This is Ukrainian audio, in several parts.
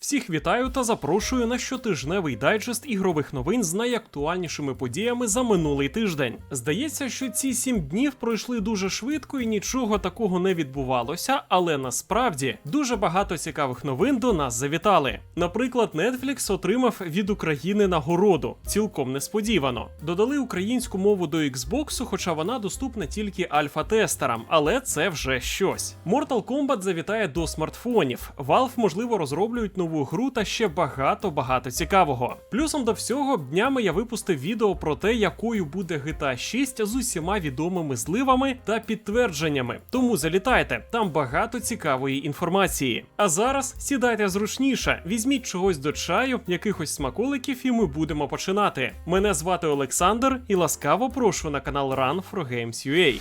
Всіх вітаю та запрошую на щотижневий дайджест ігрових новин з найактуальнішими подіями за минулий тиждень. Здається, що ці сім днів пройшли дуже швидко і нічого такого не відбувалося, але насправді дуже багато цікавих новин до нас завітали. Наприклад, Netflix отримав від України нагороду, цілком несподівано. Додали українську мову до Xbox, хоча вона доступна тільки альфа-тестерам, але це вже щось. Mortal Kombat завітає до смартфонів. Valve, можливо, розроблюють нову гру та ще багато багато цікавого. Плюсом до всього, днями я випустив відео про те, якою буде GTA 6 з усіма відомими зливами та підтвердженнями. Тому залітайте, там багато цікавої інформації. А зараз сідайте зручніше, візьміть чогось до чаю, якихось смаколиків, і ми будемо починати. Мене звати Олександр і ласкаво прошу на канал Run for Games UA.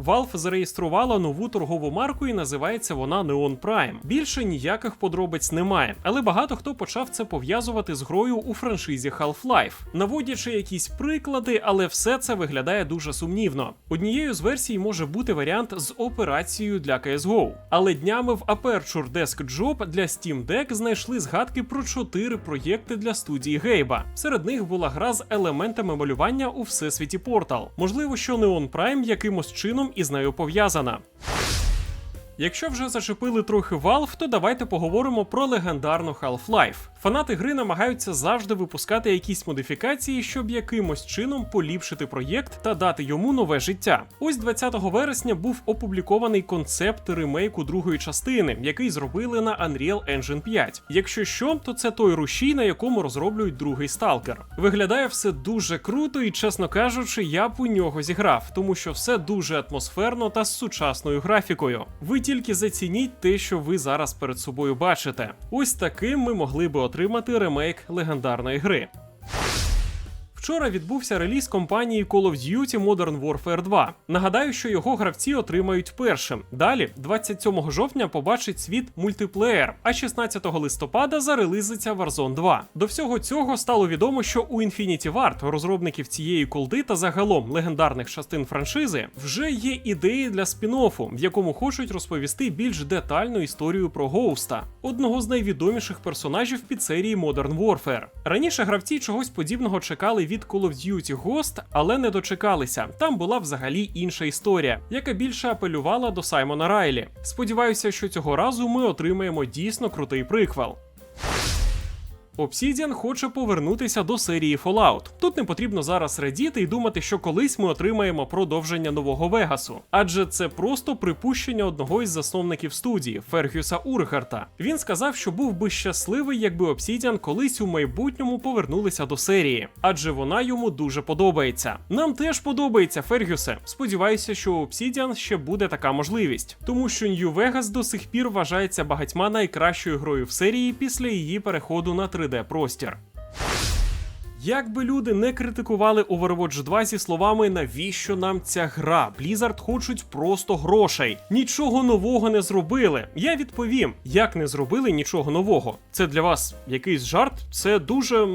Valve зареєструвала нову торгову марку і називається вона Neon Prime. Більше ніяких подробиць немає, але багато хто почав це пов'язувати з грою у франшизі Half-Life, наводячи якісь приклади, але все це виглядає дуже сумнівно. Однією з версій може бути варіант з операцією для CSGO. Але днями в Aperture Desk Job для Steam Deck знайшли згадки про чотири проєкти для студії Гейба. Серед них була гра з елементами малювання у всесвіті Portal. Можливо, що Neon Prime якимось чином із нею пов'язана. Якщо вже зачепили трохи Valve, то давайте поговоримо про легендарну Half-Life. Фанати гри намагаються завжди випускати якісь модифікації, щоб якимось чином поліпшити проєкт та дати йому нове життя. Ось 20 вересня був опублікований концепт ремейку другої частини, який зробили на Unreal Engine 5. Якщо що, то це той рушій, на якому розроблюють другий сталкер. Виглядає все дуже круто, і чесно кажучи, я б у нього зіграв, тому що все дуже атмосферно та з сучасною графікою. Ви тільки зацініть те, що ви зараз перед собою бачите. Ось таким ми могли би отримати ремейк легендарної гри. Вчора відбувся реліз компанії Call of Duty Modern Warfare 2. Нагадаю, що його гравці отримають першим. Далі, 27 жовтня, побачить світ мультиплеєр, а 16 листопада зарелизиться Warzone 2. До всього цього стало відомо, що у Infinity Ward, розробників цієї колди та загалом легендарних частин франшизи, вже є ідеї для спін-оффу, в якому хочуть розповісти більш детальну історію про Гоуста, одного з найвідоміших персонажів під серії Modern Warfare. Раніше гравці чогось подібного чекали від Call of Duty Ghost, але не дочекалися. Там була взагалі інша історія, яка більше апелювала до Саймона Райлі. Сподіваюся, що цього разу ми отримаємо дійсно крутий приквел. Obsidian хоче повернутися до серії Fallout. Тут не потрібно зараз радіти і думати, що колись ми отримаємо продовження нового Вегасу, адже це просто припущення одного із засновників студії Фергюса Ургарта. Він сказав, що був би щасливий, якби Obsidian колись у майбутньому повернулися до серії, адже вона йому дуже подобається. Нам теж подобається Фергюсе. Сподіваюся, що у Obsidian ще буде така можливість, тому що New Vegas до сих пір вважається багатьма найкращою грою в серії після її переходу на 3D простір. Як би люди не критикували Overwatch 2 зі словами навіщо нам ця гра? Blizzard хочуть просто грошей. Нічого нового не зробили. Я відповім, як не зробили нічого нового. Це для вас якийсь жарт? Це дуже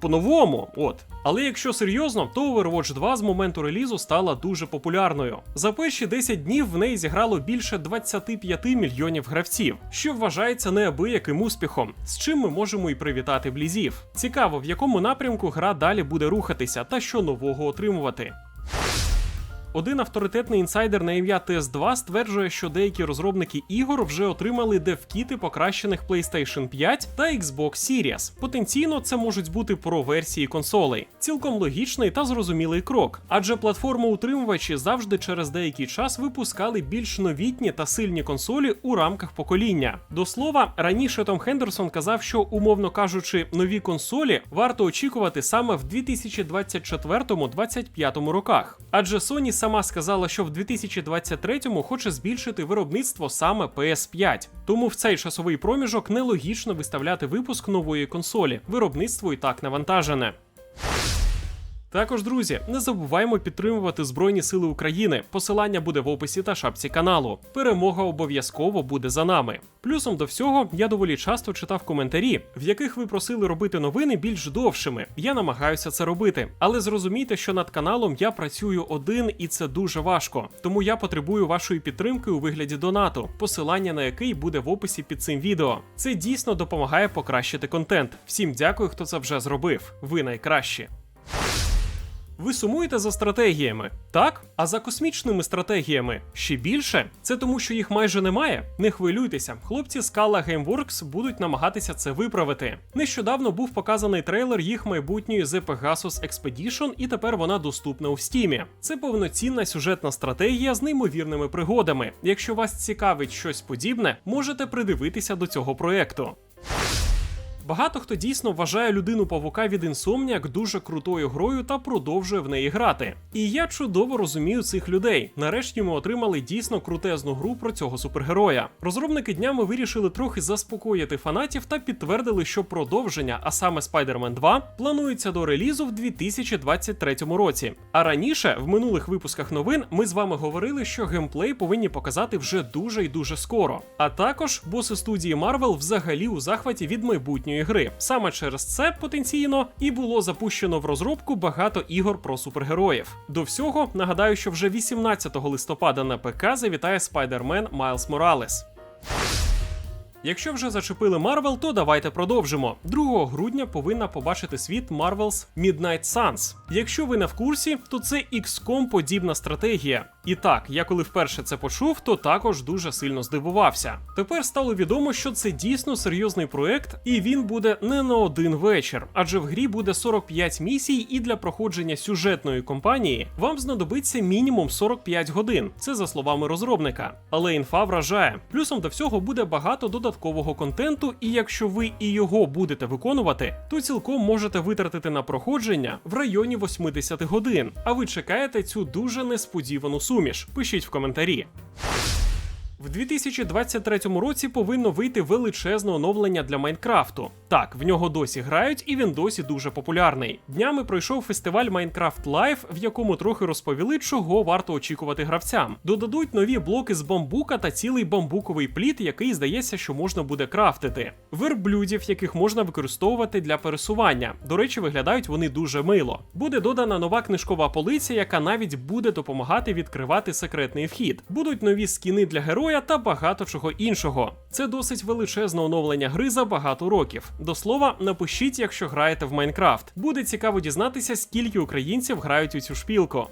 по-новому. От. Але якщо серйозно, то Overwatch 2 з моменту релізу стала дуже популярною. За перші 10 днів в неї зіграло більше 25 мільйонів гравців, що вважається неабияким успіхом, з чим ми можемо і привітати блізів. Цікаво, в якому напрямку гра далі буде рухатися та що нового отримувати. Один авторитетний інсайдер на ім'я TS2 стверджує, що деякі розробники ігор вже отримали девкіти покращених PlayStation 5 та Xbox Series. Потенційно це можуть бути про-версії консолей. Цілком логічний та зрозумілий крок, адже платформоутримувачі завжди через деякий час випускали більш новітні та сильні консолі у рамках покоління. До слова, раніше Том Хендерсон казав, що, умовно кажучи, нові консолі варто очікувати саме в 2024-2025 роках. Адже Sony сама сказала, що в 2023-му хоче збільшити виробництво саме PS5. Тому в цей часовий проміжок нелогічно виставляти випуск нової консолі. Виробництво і так навантажене. Також, друзі, не забуваємо підтримувати Збройні Сили України. Посилання буде в описі та шапці каналу. Перемога обов'язково буде за нами. Плюсом до всього, я доволі часто читав коментарі, в яких ви просили робити новини більш довшими. Я намагаюся це робити, але зрозумійте, що над каналом я працюю один, і це дуже важко. Тому я потребую вашої підтримки у вигляді донату, посилання на який буде в описі під цим відео. Це дійсно допомагає покращити контент. Всім дякую, хто це вже зробив. Ви найкращі. Ви сумуєте за стратегіями, так? А за космічними стратегіями ще більше? Це тому, що їх майже немає? Не хвилюйтеся, хлопці з Kala Gameworks будуть намагатися це виправити. Нещодавно був показаний трейлер їх майбутньої The Pegasus Expedition, і тепер вона доступна у Стімі. Це повноцінна сюжетна стратегія з неймовірними пригодами. Якщо вас цікавить щось подібне, можете придивитися до цього проекту. Багато хто дійсно вважає людину павука від Insomniac дуже крутою грою та продовжує в неї грати. І я чудово розумію цих людей. Нарешті ми отримали дійсно крутезну гру про цього супергероя. Розробники днями вирішили трохи заспокоїти фанатів та підтвердили, що продовження, а саме Spider-Man 2, планується до релізу в 2023 році. А раніше, в минулих випусках новин, ми з вами говорили, що геймплей повинні показати вже дуже і дуже скоро. А також боси студії Marvel взагалі у захваті від майбутньої гри. Саме через це потенційно і було запущено в розробку багато ігор про супергероїв. До всього нагадаю, що вже 18 листопада на ПК завітає Spider-Man Morales. Якщо вже зачепили Марвел, то давайте продовжимо. 2 грудня повинна побачити світ Marvel's Midnight Suns. Якщо ви не в курсі, то це XCOM подібна стратегія. І так, я коли вперше це почув, то також дуже сильно здивувався. Тепер стало відомо, що це дійсно серйозний проект, і він буде не на один вечір, адже в грі буде 45 місій, і для проходження сюжетної кампанії вам знадобиться мінімум 45 годин. Це за словами розробника. Але інфа вражає. Плюсом до всього буде багато додаткового контенту, і якщо ви і його будете виконувати, то цілком можете витратити на проходження в районі 80 годин. А ви чекаєте цю дуже несподівану суміш? Пишіть в коментарі. В 2023 році повинно вийти величезне оновлення для Майнкрафту. Так, в нього досі грають, і він досі дуже популярний. Днями пройшов фестиваль Minecraft Live, в якому трохи розповіли, чого варто очікувати гравцям. Додадуть нові блоки з бамбука та цілий бамбуковий пліт, який здається, що можна буде крафтити. Верблюдів, яких можна використовувати для пересування. До речі, виглядають вони дуже мило. Буде додана нова книжкова полиця, яка навіть буде допомагати відкривати секретний вхід. Будуть нові скіни для героя та багато чого іншого. Це досить величезне оновлення гри за багато років. До слова, напишіть, якщо граєте в Майнкрафт. Буде цікаво дізнатися, скільки українців грають у цю шпілку.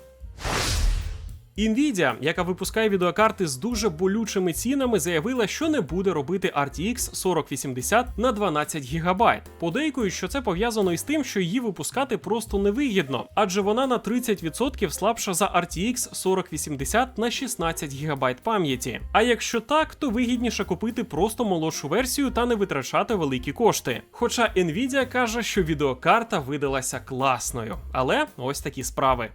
Nvidia, яка випускає відеокарти з дуже болючими цінами, заявила, що не буде робити RTX 4080 на 12 ГБ. Подейкують, що це пов'язано із тим, що її випускати просто невигідно, адже вона на 30% слабша за RTX 4080 на 16 ГБ пам'яті. А якщо так, то вигідніше купити просто молодшу версію та не витрачати великі кошти. Хоча Nvidia каже, що відеокарта видалася класною, але ось такі справи.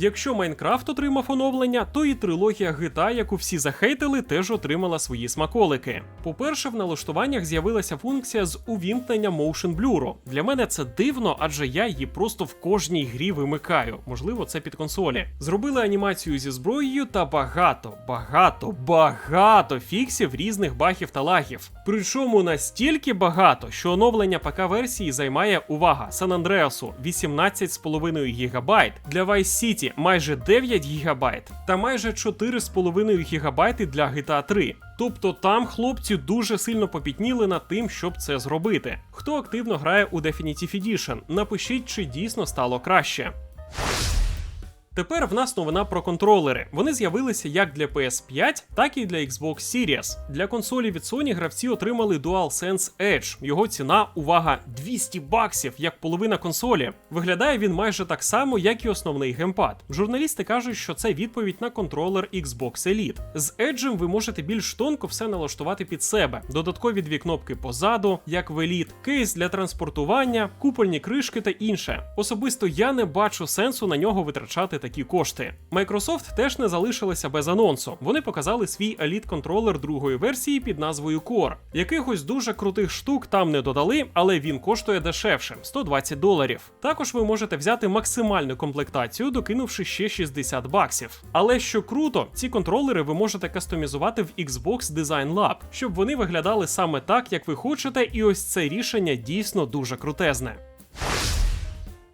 Якщо Майнкрафт отримав оновлення, то і трилогія GTA, яку всі захейтили, теж отримала свої смаколики. По-перше, в налаштуваннях з'явилася функція з увімкнення Motion Blur. Для мене це дивно, адже я її просто в кожній грі вимикаю. Можливо, це під консолі. Зробили анімацію зі зброєю та багато, багато, багато фіксів різних багів та лагів. Причому настільки багато, що оновлення ПК-версії займає увага Сан Андреасу 18,5 ГБ, для Vice City майже 9 ГБ та майже 4,5 ГБ для GTA 3. Тобто там хлопці дуже сильно попітніли над тим, щоб це зробити. Хто активно грає у Definitive Edition, напишіть, чи дійсно стало краще. Тепер в нас новина про контролери. Вони з'явилися як для PS5, так і для Xbox Series. Для консолі від Sony гравці отримали DualSense Edge. Його ціна, увага, 200 баксів, як половина консолі. Виглядає він майже так само, як і основний геймпад. Журналісти кажуть, що це відповідь на контролер Xbox Elite. З Edge ви можете більш тонко все налаштувати під себе. Додаткові дві кнопки позаду, як в Elite, кейс для транспортування, купольні кришки та інше. Особисто я не бачу сенсу на нього витрачати такі кошти. Microsoft теж не залишилася без анонсу. Вони показали свій еліт контролер другої версії під назвою Core. Якихось дуже крутих штук там не додали, але він коштує дешевше 120 доларів. Також ви можете взяти максимальну комплектацію, докинувши ще 60 баксів. Але що круто, ці контролери ви можете кастомізувати в Xbox Design Lab, щоб вони виглядали саме так, як ви хочете, і ось це рішення дійсно дуже крутезне.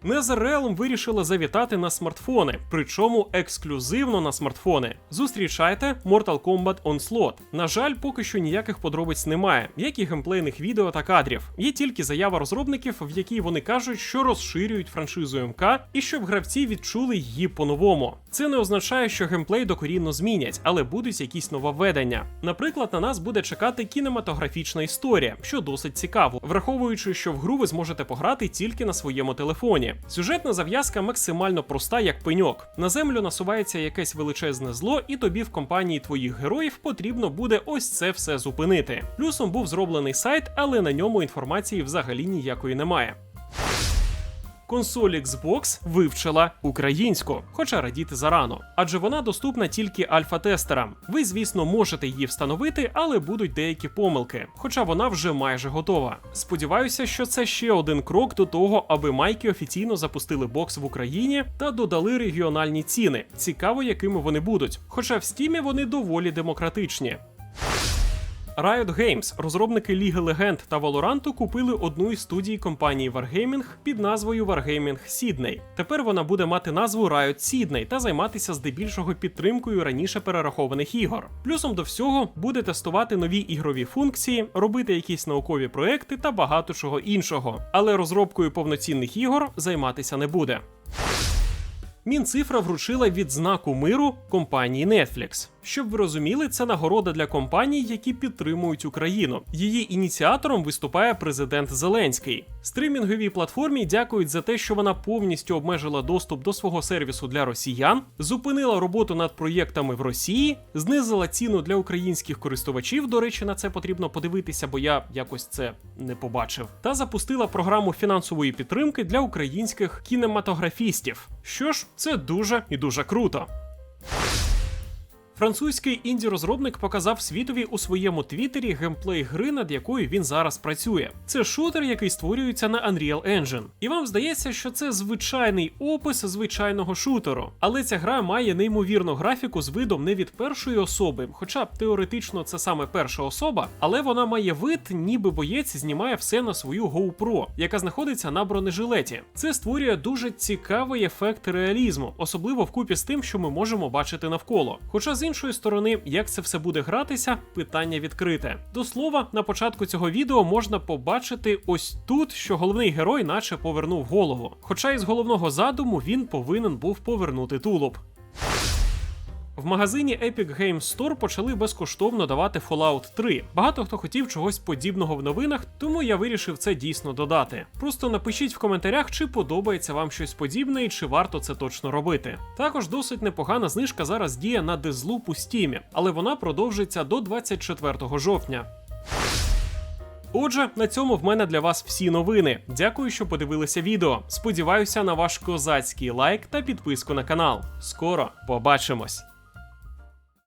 NetherRealm вирішила завітати на смартфони, причому ексклюзивно на смартфони. Зустрічайте Mortal Kombat Onslaught. На жаль, поки що ніяких подробиць немає, як і геймплейних відео та кадрів. Є тільки заява розробників, в якій вони кажуть, що розширюють франшизу МК і щоб гравці відчули її по-новому. Це не означає, що геймплей докорінно змінять, але будуть якісь нововведення. Наприклад, на нас буде чекати кінематографічна історія, що досить цікаво, враховуючи, що в гру ви зможете пограти тільки на своєму телефоні. Сюжетна зав'язка максимально проста, як пеньок. На землю насувається якесь величезне зло, і тобі в компанії твоїх героїв потрібно буде ось це все зупинити. Плюсом був зроблений сайт, але на ньому інформації взагалі ніякої немає. Консоль Xbox вивчила українську, хоча радіти зарано, адже вона доступна тільки альфа-тестерам. Ви, звісно, можете її встановити, але будуть деякі помилки, хоча вона вже майже готова. Сподіваюся, що це ще один крок до того, аби майки офіційно запустили бокс в Україні та додали регіональні ціни. Цікаво, якими вони будуть. Хоча в стімі вони доволі демократичні. Riot Games, розробники Ліги Легенд та Valorant, купили одну із студій компанії Wargaming під назвою Wargaming Sydney. Тепер вона буде мати назву Riot Sydney та займатися здебільшого підтримкою раніше перерахованих ігор. Плюсом до всього буде тестувати нові ігрові функції, робити якісь наукові проекти та багато чого іншого. Але розробкою повноцінних ігор займатися не буде. Мінцифра вручила відзнаку миру компанії Netflix. Щоб ви розуміли, це нагорода для компаній, які підтримують Україну. Її ініціатором виступає президент Зеленський. Стримінговій платформі дякують за те, що вона повністю обмежила доступ до свого сервісу для росіян, зупинила роботу над проєктами в Росії, знизила ціну для українських користувачів. До речі, на це потрібно подивитися, бо я якось це не побачив. Та запустила програму фінансової підтримки для українських кінематографістів. Що ж, це дуже і дуже круто. Французький інді-розробник показав світові у своєму твіттері геймплей гри, над якою він зараз працює. Це шутер, який створюється на Unreal Engine. І вам здається, що це звичайний опис звичайного шутеру. Але ця гра має неймовірну графіку з видом не від першої особи, хоча теоретично це саме перша особа, але вона має вид, ніби боєць знімає все на свою GoPro, яка знаходиться на бронежилеті. Це створює дуже цікавий ефект реалізму, особливо вкупі з тим, що ми можемо бачити навколо. Хоча з іншої сторони, як це все буде гратися, питання відкрите. До слова, на початку цього відео можна побачити ось тут, що головний герой наче повернув голову. Хоча із головного задуму він повинен був повернути тулуб. В магазині Epic Games Store почали безкоштовно давати Fallout 3. Багато хто хотів чогось подібного в новинах, тому я вирішив це дійсно додати. Просто напишіть в коментарях, чи подобається вам щось подібне і чи варто це точно робити. Також досить непогана знижка зараз діє на Deathloop у Steam, але вона продовжиться до 24 жовтня. Отже, на цьому в мене для вас всі новини. Дякую, що подивилися відео. Сподіваюся на ваш козацький лайк та підписку на канал. Скоро побачимось!